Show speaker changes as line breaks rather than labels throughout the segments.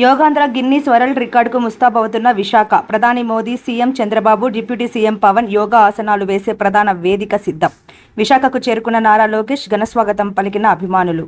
Yogandhra Guinness world రికార్డుకు ముస్తాబవుతున్న విశాఖ. ప్రధాని Modi CM Chandrababu deputy CM Pawan yoga ఆసనాలు వేసే ప్రధాన వేదిక సిద్ధం. విశాఖకు చేరుకున్న నారా లోకేష్ ఘనస్వాగతం పలికిన అభిమానులు.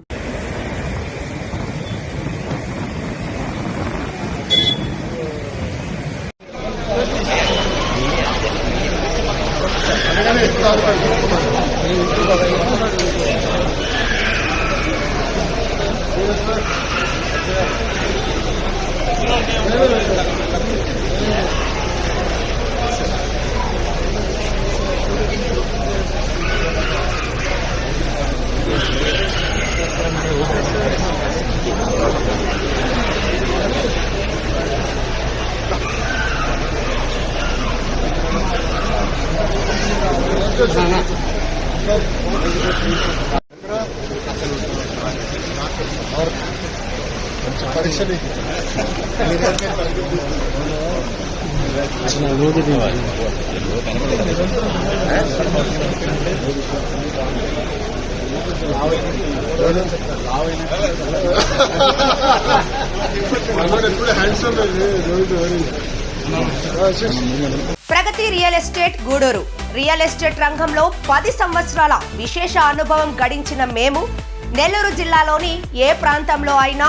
Gracias.
Pragathi real estate Gudur. Real estate రంగంలో పది సంవత్సరాల విశేష అనుభవం గడించిన మేము నెల్లూరు జిల్లాలోని ఏ ప్రాంతంలో అయినా